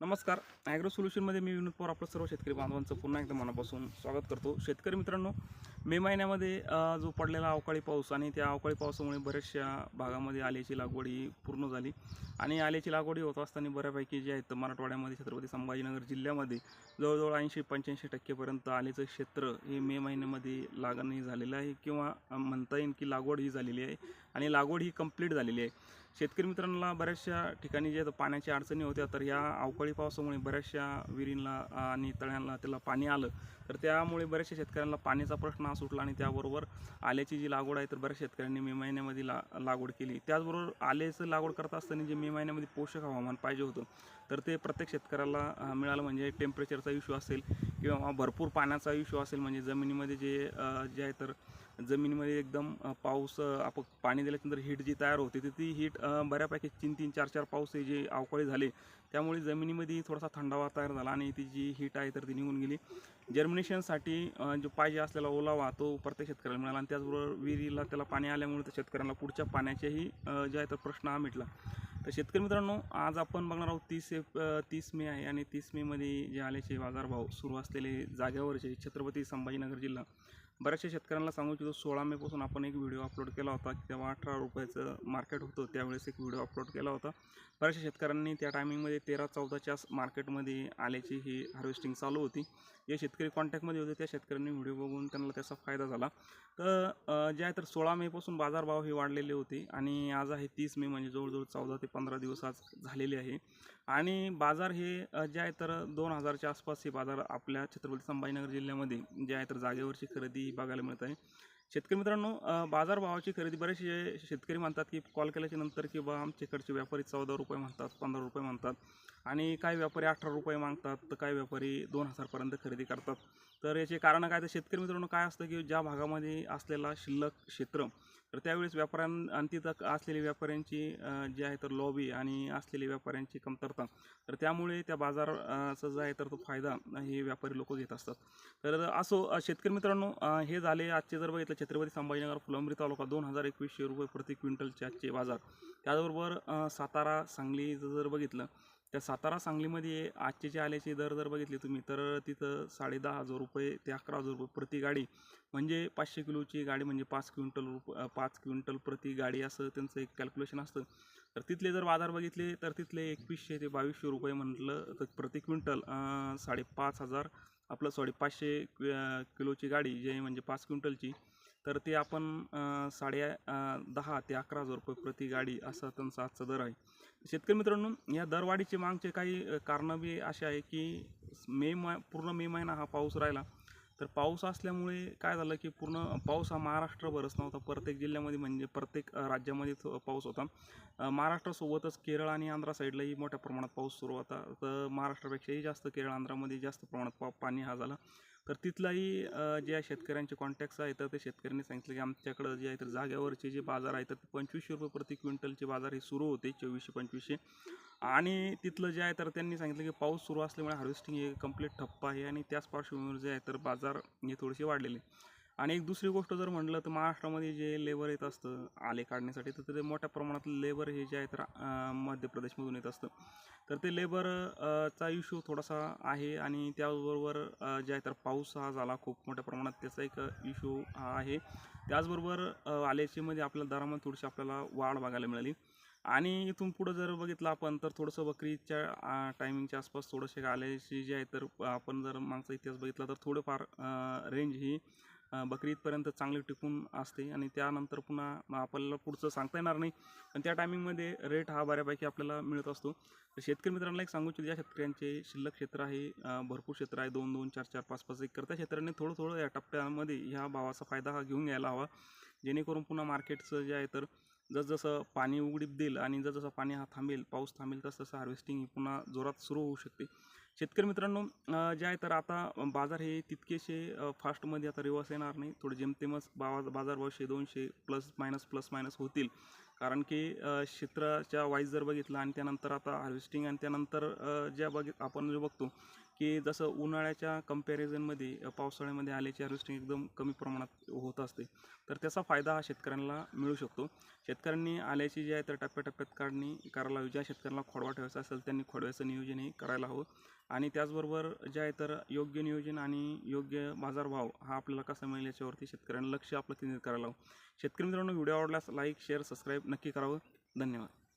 नमस्कार. ॲग्रो सोल्युशनमध्ये मी विनोद पवार आपलं सर्व शेतकरी बांधवांचं पुन्हा एकदा मनापासून स्वागत करतो. शेतकरी मित्रांनो मे महिन्यामध्ये जो पडलेला अवकाळी पाऊस आणि त्या अवकाळी पावसामुळे बऱ्याचशा भागामध्ये आल्याची लागवड ही पूर्ण झाली. आणि आल्याची लागवड ही होत असताना बऱ्यापैकी जे आहेत मराठवाड्यामध्ये छत्रपती संभाजीनगर जिल्ह्यामध्ये जवळजवळ ऐंशी पंच्याऐंशी टक्केपर्यंत आलेचं क्षेत्र हे मे महिन्यामध्ये लागणही झालेलं आहे किंवा म्हणता येईल की लागवड ही झालेली आहे. आणि लागवड ही कंप्लीट झालेली आहे. शेतकरी मित्रांना बऱ्याचशा ठिकाणी जे पाण्याच्या अडचणी होत्या तर या अवकाळी पावसामुळे बऱ्याचशा विहिरींना आणि तळ्यांना त्याला पाणी आलं. तर त्यामुळे बऱ्याचशा शेतकऱ्यांना पाण्याचा प्रश्न हा सुटला आणि त्याबरोबर आल्याची जी लागवड आहे तर बऱ्याच शेतकऱ्यांनी मे महिन्यामध्ये ला लागवड केली. त्याचबरोबर आल्याचं लागवड करत असताना जे मे महिन्यामध्ये पोषक हवामान पाहिजे होतं तर ते प्रत्येक शेतकऱ्याला मिळालं म्हणजे टेम्परेचरचा इश्यू असेल किंवा भरपूर पाण्याचा इश्यू असेल म्हणजे जमिनीमध्ये जे जे आहे तर जमिनीमध्ये एकदम पाऊस आपण पाणी दिल्यानंतर हीट जी तयार होते तर ती हीट बऱ्यापैकी तीन तीन चार चार पाऊस हे जे अवकाळी झाले त्यामुळे जमिनीमध्ये थोडासा थंडावा तयार झाला आणि ती जी हीट आहे तर ती निघून गेली. जर्मिनेशनसाठी जो पाहिजे असलेला ओलावा तो प्रत्येक शेतकऱ्याला मिळाला आणि त्याचबरोबर विहिरीला त्याला पाणी आल्यामुळे त्या शेतकऱ्यांना पुढच्या पाण्याचेही जे आहे तर प्रश्न हा मिटला. तर शेतकरी मित्रांनो आज आपण बघणार आहोत तीस एप तीस मे आहे आणि तीस मेमध्ये जे आल्याचे बाजारभाव सुरू असलेले जागेवरचे छत्रपती संभाजीनगर जिल्हा. बऱ्याचशा शेतकऱ्यांना सांगू इच्छितो सोळा मेपासून आपण एक व्हिडिओ अपलोड केला होता तेव्हा अठरा रुपयाचं मार्केट होतं त्यावेळेस एक व्हिडिओ अपलोड केला होता. बऱ्याचशा शेतकऱ्यांनी त्या टायमिंगमध्ये तेरा चौदाच्या मार्केटमध्ये आल्याची ही हार्वेस्टिंग चालू होती. जे शेतकरी कॉन्टॅक्टमध्ये होते त्या शेतकऱ्यांनी व्हिडिओ बघून त्यांना त्याचा फायदा झाला. तर जे आहे तर सोळा मेपासून बाजारभाव हे वाढलेले होते आणि आज आहे तीस मे म्हणजे जवळजवळ चौदा ते पंधरा दिवस आज झालेले आहे. आणि बाजार हे जे आहे तर दोन हजारच्या आसपास हे बाजार आपल्या छत्रपती संभाजीनगर जिल्ह्यामध्ये जे आहे तर जागेवरची खरेदी बघायला मिळत आहे. शेतकरी मित्रांनो बाजारभावाची खरेदी बरेचसे शेतकरी म्हणतात की कॉल केल्याच्यानंतर की बा आमच्याकडचे व्यापारी चौदा रुपये म्हणतात पंधरा रुपये म्हणतात आणि काही व्यापारी अठरा रुपये मागतात तर काही व्यापारी दोन हजारपर्यंत खरेदी करतात. तर याचे कारण काय? तर शेतकरी मित्रांनो काय असतं की ज्या भागामध्ये असलेला शिल्लक क्षेत्र तर त्यावेळेस व्यापाऱ्यां आणि तिथं असलेल्या व्यापाऱ्यांची जी आहे तर लॉबी आणि असलेल्या व्यापाऱ्यांची कमतरता. तर त्यामुळे त्या बाजाराचा जो आहे तर तो फायदा हे व्यापारी लोक घेत असतात. तर असो शेतकरी मित्रांनो हे झाले आजचे जर बघितलं छत्रपती संभाजीनगर फुलंबरी तालुका दोन हजार एकवीसशे रुपये प्रति क्विंटलचे आजचे बाजार. त्याचबरोबर सातारा सांगलीचं जर बघितलं त्या सातारा सांगलीमध्ये आजचे जे आल्याचे दर जर बघितले तुम्ही तर तिथं साडे दहा हजार रुपये ते अकरा हजार रुपये प्रति गाडी म्हणजे पाचशे किलोची गाडी म्हणजे पाच क्विंटल रुप पाच क्विंटल प्रति गाडी असं त्यांचं एक कॅल्क्युलेशन असतं. तर तिथले जर बाजार बघितले तर तिथले एकवीसशे ते बावीसशे रुपये म्हटलं तर प्रति क्विंटल साडेपाच हजार आपलं सॉरी पाचशे किलोची गाडी जे आहे म्हणजे पाच क्विंटलची तर ते आपण साडे दहा ते अकरा हजार रुपये प्रति गाडी असा त्यांचा आजचा दर आहे. शेतकरी मित्रांनो या दरवाढीचे मागचे काही कारणं बी असे आहे की मे मा पूर्ण मे महिना हा पाऊस राहिला. तर पाऊस असल्यामुळे काय झालं की पूर्ण पाऊस हा महाराष्ट्रभरच नव्हता. प्रत्येक जिल्ह्यामध्ये म्हणजे प्रत्येक राज्यामध्ये पाऊस होता. महाराष्ट्रासोबतच केरळ आणि आंध्रा साईडलाही मोठ्या प्रमाणात पाऊस सुरू होता. तर महाराष्ट्रापेक्षाही जास्त केरळ आंध्रामध्ये जास्त प्रमाणात पा पाणी हा झाला. तर तिथलाही ज्या जे शेतकऱ्यांचे कॉन्टॅक्ट्स आहेत तर ते शेतकऱ्यांनी सांगितलं की आमच्याकडं जे आहे तर जाग्यावरचे जे बाजार आहेत तर ते पंचवीसशे रुपये प्रति क्विंटलचे बाजार हे सुरू होते चोवीसशे पंचवीसशे. आणि तिथलं जे आहे तर त्यांनी सांगितलं की पाऊस सुरू असल्यामुळे हार्वेस्टिंग हे कंप्लीट ठप्प आहे आणि त्याच पार्श्वभूमीवर जे आहे तर बाजार हे थोडेसे वाढलेले. आणि एक दुसरी गोष्ट जर म्हटलं तर महाराष्ट्रामध्ये जे लेबर येत असतं आले काढण्यासाठी तर ते मोठ्या प्रमाणात लेबर हे जे आहे तर मध्य प्रदेशमधून येत असतं. तर ते लेबर चा इश्यू थोडासा आहे आणि त्याचबरोबर जे आहे तर पाऊस हा झाला खूप मोठ्या प्रमाणात त्याचा एक इश्यू हा आहे. त्याचबरोबर आल्याचीमध्ये आपल्याला दरामध्ये थोडीशी आपल्याला वाढ बघायला मिळाली. आणि इथून पुढं जर बघितलं आपण तर थोडंसं बकरीच्या टायमिंगच्या आसपास थोडंसे आल्याची जे आहे तर आपण जर मागचा इतिहास बघितला तर थोडंफार रेंज ही बकरी ईदपर्यंत चांगली टिकून असते आणि त्यानंतर पुन्हा आपल्याला पुढचं सांगता येणार नाही. आणि त्या टायमिंगमध्ये रेट हा बऱ्यापैकी आपल्याला मिळत असतो. तर शेतकरी मित्रांना एक सांगू इच्छितो ज्या शेतकऱ्यांचे शिल्लक क्षेत्र आहे भरपूर क्षेत्र आहे दोन दोन चार चार पाच पाच एक करता क्षेत्राने थोडं थोडं या टप्प्यामध्ये ह्या भावाचा फायदा हा घेऊन घ्यायला हवा. जेणेकरून पुन्हा मार्केटचं जे आहे तर जसजसं पाणी उघडीप देईल आणि जसजसं पाणी हा थांबेल पाऊस थांबेल तसं हार्वेस्टिंग ही पुन्हा जोरात सुरू होऊ शकते. शेतकरी मित्रांनो जे आहे तर आता बाजार हे तितकेसे फास्टमध्ये आता रिवर्स येणार नाही. थोडे जेमतेमच बा बाजारभाव शे दोनशे प्लस मायनस प्लस मायनस होतील. कारण की क्षेत्राच्या वाईज जर बघितलं आणि त्यानंतर आता हार्वेस्टिंग आणि त्यानंतर ज्या बघित आपण जे बघतो की जसं उन्हाळ्याच्या कम्पॅरिझनमध्ये पावसाळ्यामध्ये आल्याची हार्वेस्टिंग एकदम कमी प्रमाणात होत असते. तर त्याचा फायदा हा शेतकऱ्यांना मिळू शकतो. शेतकऱ्यांनी आल्याची जी आहे तर टप्प्याटप्प्यात काढणी करायला हवी. ज्या शेतकऱ्यांना खोडवा ठेवायचा असेल त्यांनी खोडव्याचं नियोजनही करायला हवं. आणि त्याचबरोबर जे आहे तर योग्य नियोजन आणि योग्य बाजारभाव हा आपल्याला कसा मिळेल याच्यावरती शेतकऱ्यांना लक्ष आपलं केंद्रित करायला हवं. शेतकरी मित्रांनो व्हिडिओ आवडल्यास लाईक शेअर सबस्क्राईब नक्की करावं. धन्यवाद.